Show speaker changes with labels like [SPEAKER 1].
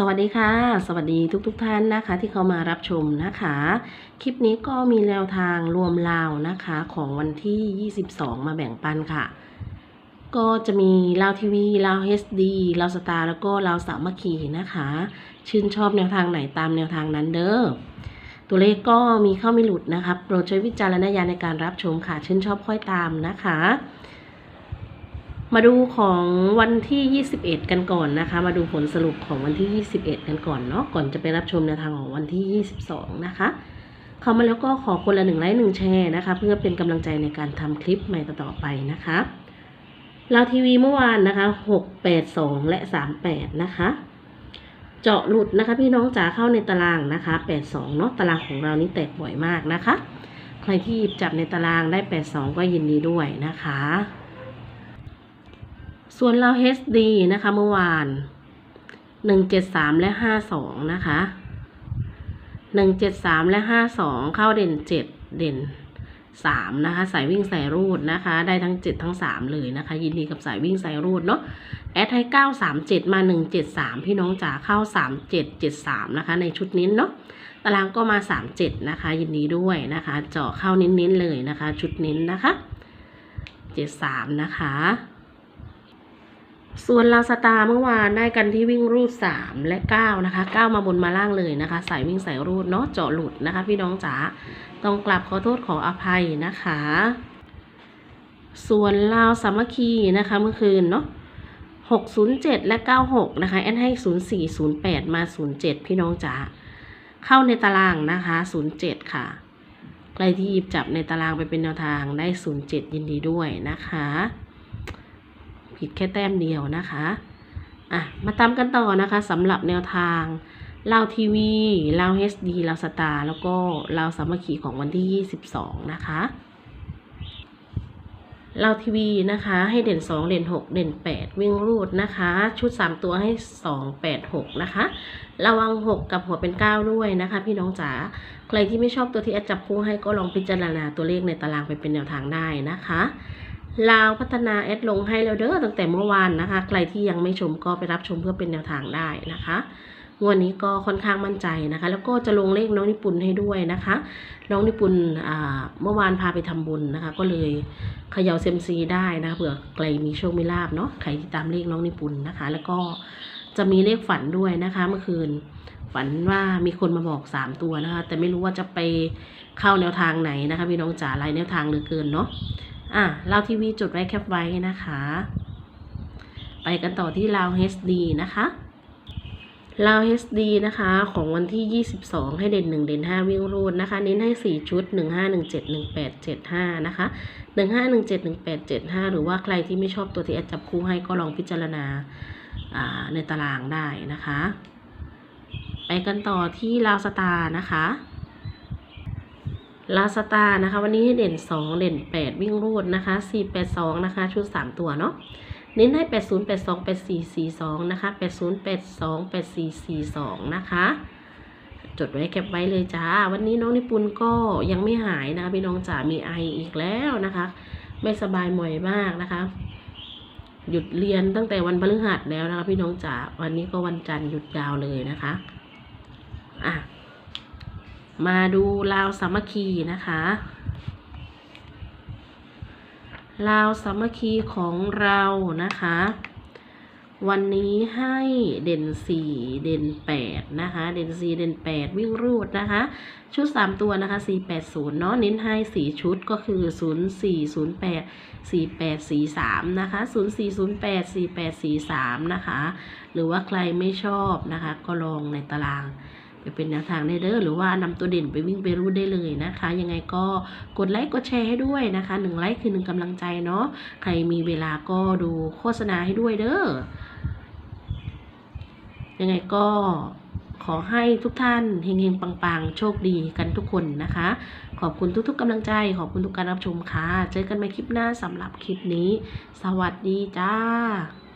[SPEAKER 1] สวัสดีค่ะ สวัสดีทุกๆทท่านนะคะ ที่เข้ามารับชมนะคะ คลิปนี้ก็มีแนวทางรวมลาวนะคะของวันที่ 22 มาแบ่งปันค่ะ ก็จะมีลาวทีวีลาวเฮสดีลาวสตาร์แล้วก็ลาวสามัคคีนะคะ ชื่นชอบแนวทางไหนตามแนวทางนั้นเด้อตัวเลขก็มีเข้าไม่หลุดนะคะโปรดใช้วิจารณญาณในการรับชมค่ะ ชื่นชอบค่อยตามนะคะ มาดูของวันที่ 21 กันก่อนนะคะ มาดูผลสรุปของวันที่ 21 กันก่อนเนาะ ก่อนจะไปรับชมแนวทางของวันที่ 22 นะคะ เข้ามาแล้วก็ขอคนละหนึ่งไลค์หนึ่งแชร์นะคะ เพื่อเป็นกำลังใจในการทำคลิปใหม่ต่อๆไปนะคะลาวทีวีเมื่อวานนะคะ 682 และ 38 นะคะ เจาะหลุดนะคะ พี่น้องจ๋าเข้าในตารางนะคะ 82 เนาะ ตารางของเรานี่แตกบ่อยมากนะคะ ใครที่หยิบจับในตารางได้ 82 ก็ยินดีด้วยนะคะ ส่วนเรา HD นะคะเมื่อวานหนึ่งเจ็ดสามและห้าสองนะคะหนึ่งเจ็ดสามและห้าสองเข้าเด่นเจ็ดเด่นสามนะคะ สายวิ่งสายรูดนะคะ ได้ทั้งเจ็ดทั้งสามเลยนะคะ ยินดีกับสายวิ่งสายรูดเนาะ แอดให้เก้าสามเจ็ดมาหนึ่งเจ็ดสามพี่น้องจ๋าเข้าสามเจ็ดเจ็ดสามนะคะ ในชุดนี้เนาะ ตารางก็มาสามเจ็ดนะคะ ยินดีด้วยนะคะ เจาะเข้าเน้นๆเลยนะคะ ชุดเน้นนะคะเจ็ดสามนะคะ ส่วนลาวสตาเมื่อวานได้กันที่วิ่งรูด 3 และ 9 นะคะ 9 มาบนมาล่างเลยนะคะสายวิ่งสายรูดเนาะเจาะหลุดนะคะ พี่น้องจ๋าต้องกลับขอโทษขออภัยนะคะ ส่วนลาวสามัคคีนะคะเมื่อคืนเนาะ607 และ 96 นะคะ แอนให้ 0408 มา 07 พี่น้องจ๋าเข้าในตารางนะคะ 07 ค่ะ ใครที่หยิบจับในตารางไปเป็นแนวทางได้ 07 ยินดีด้วยนะคะ ผิดแค่แต้มเดียวนะคะอะมาตามกันต่อนะคะสำหรับแนวทางลาวทีวีลาวเฮสดีลาวสตาร์แล้วก็ลาวสามัคคีของวันที่ 22 นะคะลาวทีวีนะคะ ให้เด่น 2 เด่น 6 เด่น 8 วิ่งรูดนะคะ ชุด 3 ตัวให้ 2 8 6 นะคะ ระวัง 6 กับหัวเป็น 9 ด้วยนะคะ พี่น้องจ๋าใครที่ไม่ชอบตัวที่แอดจับคู่ให้ก็ลองพิจารณาตัวเลขในตารางไปเป็นแนวทางได้นะคะ ลาวพัฒนาแอดลงให้แล้วเด้อตั้งแต่เมื่อวานนะคะ ใครที่ยังไม่ชมก็ไปรับชมเพื่อเป็นแนวทางได้นะคะงวดนี้ก็ค่อนข้างมั่นใจนะคะ แล้วก็จะลงเลขน้องนิปุนให้ด้วยนะคะ น้องนิปุนอ่าเมื่อวานพาไปทำบุญนะคะ ก็เลยเขย่าเซมซีได้นะคะเผื่อใครมีโชคมีลาบเนาะใครที่ตามเลขน้องนิปุนนะคะ แล้วก็จะมีเลขฝันด้วยนะคะ เมื่อคืนฝันว่ามีคนมาบอกสามตัวนะคะ แต่ไม่รู้ว่าจะไปเข้าแนวทางไหนนะคะพี่น้องจ๋าลายแนวทางเหลือเกินเนาะ อะลาวทีวีจดไว้แคปไว้นะคะ ไปกันต่อที่ลาว HD นะคะลาว HD นะคะ ของวันที่ 22 ให้เด่น 1 เด่น 5 วิ่งรูดนะคะ เน้นให้ 4 ชุด 1517 1875 นะคะ 1517 1875 หรือว่าใครที่ไม่ชอบตัวที่แอดจับคู่ให้ก็ลองพิจารณาอ่าในตารางได้นะคะ ไปกันต่อที่ลาวสตาร์นะคะ ลาสตานะคะ วันนี้ให้เด่น 2 เด่น 8 วิ่งรูดนะคะ 482 นะคะ ชุด 3 ตัวเนาะเน้นให้ 80 82 84 42 นะคะ 80 82 84 42 นะคะ จดไว้แคปไว้เลยจ้า วันนี้น้องนิปุนก็ยังไม่หายนะคะพี่น้องจ๋ามีไออีกแล้วนะคะ ไม่สบายหม่อยมากนะคะ หยุดเรียนตั้งแต่วันพฤหัสแล้วนะคะพี่น้องจ๋าวันนี้ก็วันจันทร์หยุดยาวเลยนะคะอะ มาดูลาวสามัคคีนะคะลาวสามัคคีของเรานะคะ วันนี้ให้เด่นสี่เด่นแปดนะคะ เด่นสี่เด่นแปดวิ่งรูดนะคะ ชุดสามตัวนะคะสี่แปดศูนย์เนาะเน้นให้สี่ชุดก็คือศูนย์สี่ศูนย์แปดสี่แปดสี่สามนะคะศูนย์สี่ศูนย์แปดสี่แปดสี่สามนะคะ หรือว่าใครไม่ชอบนะคะ ก็ลองในตาราง ไปเป็นแนวทางได้เด้อหรือว่านำตัวเด่นไปวิ่งไปรูดได้เลยนะคะ ยังไงก็กดไลค์กดแชร์ให้ด้วยนะคะหนึ่งไลค์คือหนึ่งกำลังใจเนาะใครมีเวลาก็ดูโฆษณาให้ด้วยเด้อยังไงก็ขอให้ทุกท่านเฮงๆ ปัง ๆ โชคดีกันทุกคนนะคะ ขอบคุณทุกๆกำลังใจ ขอบคุณทุกการรับชมค่ะ เจอกันใหม่คลิปหน้าสำหรับคลิปนี้ สวัสดีจ้า